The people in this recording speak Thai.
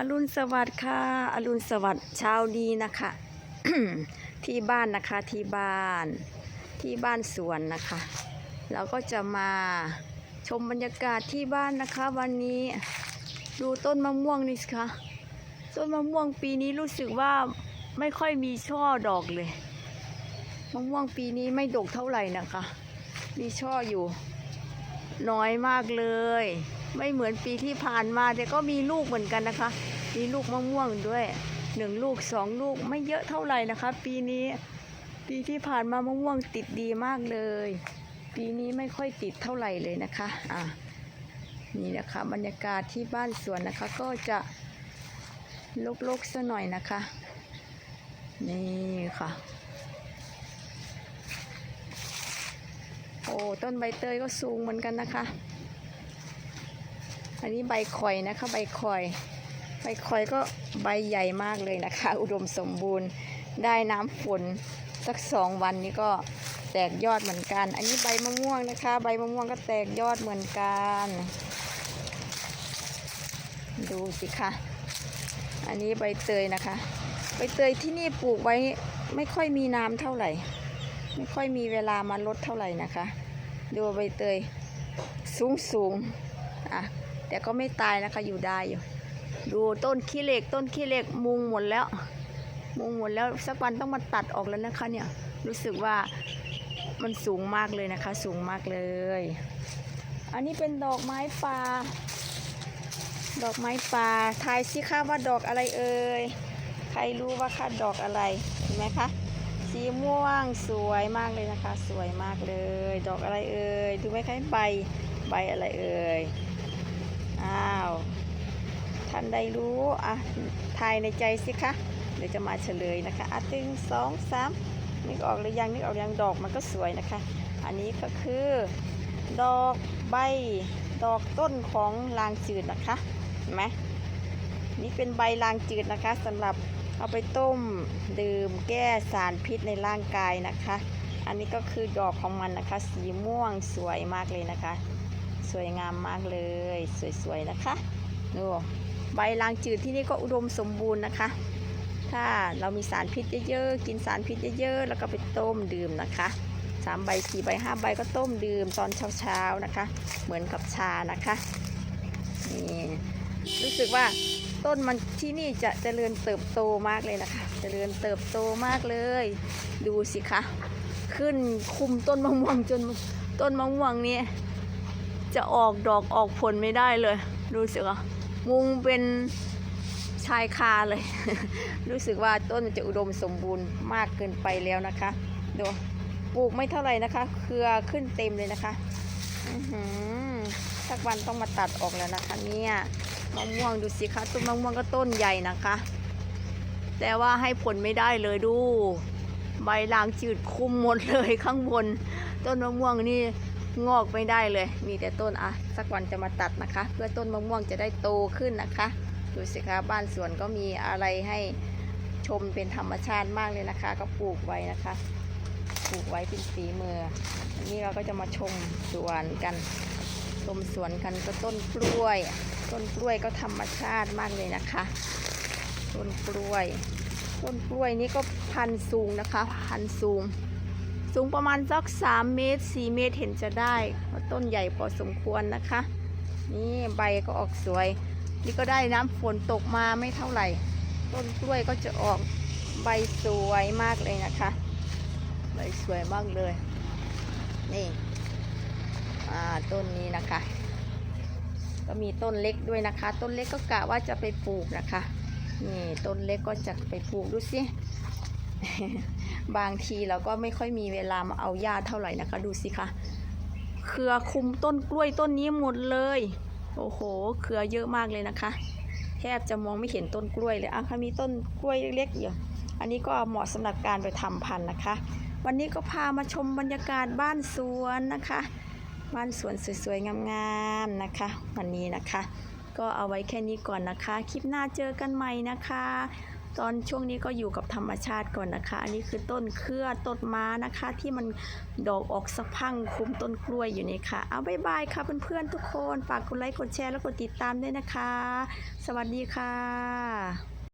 อรุณสวัสดิ์ค่ะ อรุณสวัสดิ์เช้าดีนะคะ ที่บ้านนะคะที่บ้านที่บ้านสวนนะคะ เราก็จะมาชมบรรยากาศที่บ้านนะคะ วันนี้ดูต้นมะม่วงนี่สิคะต้นมะม่วงปีนี้รู้สึกว่าไม่ค่อยมีช่อดอกเลยมะม่วงปีนี้ไม่ดกเท่าไหร่นะคะ มีช่ออยู่ น้อยมากเลย ไม่เหมือนปีที่ผ่านมา แต่ก็มีลูกเหมือนกันนะคะ มีลูกมะม่วงด้วยหนึ่งลูกสองลูกไม่เยอะเท่าไหร่นะคะ ปีนี้ ปีที่ผ่านมามะม่วงติดดีมากเลย ปีนี้ไม่ค่อยติดเท่าไหร่เลยนะคะอะนี่นะคะบรรยากาศที่บ้านสวนนะคะ ก็จะลกๆซะหน่อยนะคะ นี่ค่ะ โอ้ต้นใบเตยก็สูงเหมือนกันนะคะ อันนี้ใบข่อยนะคะใบข่อย ใบข่อยก็ใบใหญ่มากเลยนะคะ อุดมสมบูรณ์ได้น้ำฝนสักสองวันนี้ก็แตกยอดเหมือนกัน อันนี้ใบมะม่วงนะคะ ใบมะม่วงก็แตกยอดเหมือนกัน ดูสิคะอันนี้ใบเตยนะคะ ใบเตยที่นี่ปลูกไว้ไม่ค่อยมีน้ำเท่าไหร่ ไม่ค่อยมีเวลามาลดเท่าไหร่นะคะ ดูใบเตยสูงสูงอะ แต่ก็ไม่ตายนะคะอยู่ได้อยู่ ดูต้นขี้เหล็กต้นขี้เหล็กมุงหมดแล้ว มุงหมดแล้วสักวันต้องมาตัดออกแล้วนะคะเนี่ยรู้สึกว่ามันสูงมากเลยนะคะ สูงมากเลย อันนี้เป็นดอกไม้ป่าดอกไม้ป่าทายสิคะว่าดอกอะไรเอ่ยใครรู้ว่าค่ะดอกอะไรเห็นไหมคะสีม่วงสวยมากเลยนะคะ สวยมากเลย ดอกอะไรเอ่ยดูไหมคะใบใบอะไรเอ่ย อ้าว ท่านใดรู้ อะ ทายในใจสิคะ เดี๋ยวจะมาเฉลยนะคะอะตึงสองสามนึกออกหรือยังนึกออกยังดอกมันก็สวยนะคะ อันนี้ก็คือ ดอกใบ ดอกต้นของลางจืดนะคะ เห็นไหมนี่เป็นใบลางจืดนะคะสำหรับเอาไปต้มดื่มแก้สารพิษในร่างกายนะคะ อันนี้ก็คือดอกของมันนะคะ สีม่วงสวยมากเลยนะคะ สวยงามมากเลย สวยๆนะคะดูใบลางจืดที่นี่ก็อุดมสมบูรณ์นะคะ ถ้าเรามีสารพิษเยอะๆ กินสารพิษเยอะๆ แล้วก็ไปต้มดื่มนะคะสามใบสี่ใบห้าใบก็ต้มดื่มตอนเช้าๆนะคะ เหมือนกับชานะคะนี่รู้สึกว่าต้นมันที่นี่จะเจริญเติบโตมากเลยนะคะ เจริญเติบโตมากเลย ดูสิคะ ขึ้นคุมต้นมะม่วงจนต้นมะม่วงนี้ จะออกดอกออกผลไม่ได้เลย ดูสิคะมุงเป็นชายคาเลย รู้สึกว่าต้นจะอุดมสมบูรณ์มากเกินไปแล้วนะคะดูปลูกไม่เท่าไหร่นะคะ เครือขึ้นเต็มเลยนะคะอื้อหือสักวันต้องมาตัดออกแล้วนะคะ เนี่ยมะม่วงดูสิคะต้นมะม่วงก็ต้นใหญ่นะคะ แต่ว่าให้ผลไม่ได้เลยดู ใบลางจืดคุมหมดเลยข้างบน ต้นมะม่วงนี่ งอกไม่ได้เลย มีแต่ต้นอะสักวันจะมาตัดนะคะ เพื่อต้นมะม่วงจะได้โตขึ้นนะคะ ดูสิคะบ้านสวนก็มีอะไรให้ชมเป็นธรรมชาติมากเลยนะคะ ก็ปลูกไว้นะคะ ปลูกไว้เป็นฝีมืออันนี้เราก็จะมาชมสวนกัน ชมสวนกันก็ต้นกล้วย ต้นกล้วยก็ธรรมชาติมากเลยนะคะ ต้นกล้วย ต้นกล้วยนี้ก็พันธุ์สูงนะคะ พันธุ์สูง สูงประมาณสัก3เมตร4เมตรเห็นจะได้เพราะต้นใหญ่พอสมควรนะคะ นี่ใบก็ออกสวย นี่ก็ได้น้ำฝนตกมาไม่เท่าไหร่ ต้นกล้วยก็จะออกใบสวยมากเลยนะคะ ใบสวยมากเลย นี่ต้นนี้นะคะ ก็มีต้นเล็กด้วยนะคะ ต้นเล็กก็กะว่าจะไปปลูกนะคะ นี่ต้นเล็กก็จะไปปลูกดูสิ บางทีเราก็ไม่ค่อยมีเวลามาเอาหญ้าเท่าไหร่นะคะ ดูสิคะเครือคุมต้นกล้วยต้นนี้หมดเลย โอ้โห เครือเยอะมากเลยนะคะ แทบจะมองไม่เห็นต้นกล้วยเลยอะค่ะมีต้นกล้วยเล็กๆอยู่อันนี้ก็เหมาะสำหรับการไปทำพันธุ์นะคะ วันนี้ก็พามาชมบรรยากาศบ้านสวนนะคะ บ้านสวนสวยๆงามๆนะคะ วันนี้นะคะ ก็เอาไว้แค่นี้ก่อนนะคะ คลิปหน้าเจอกันใหม่นะคะ ตอนช่วงนี้ก็อยู่กับธรรมชาติก่อนนะคะ อันนี้คือต้นเครือต้นม้านะคะ ที่มันดอกออกสะพังคุมต้นกล้วยอยู่นี่ค่ะ เอาบายบายค่ะเพื่อนๆทุกคน ฝากกดไลค์กดแชร์แล้วกดติดตามด้วยนะคะ สวัสดีค่ะ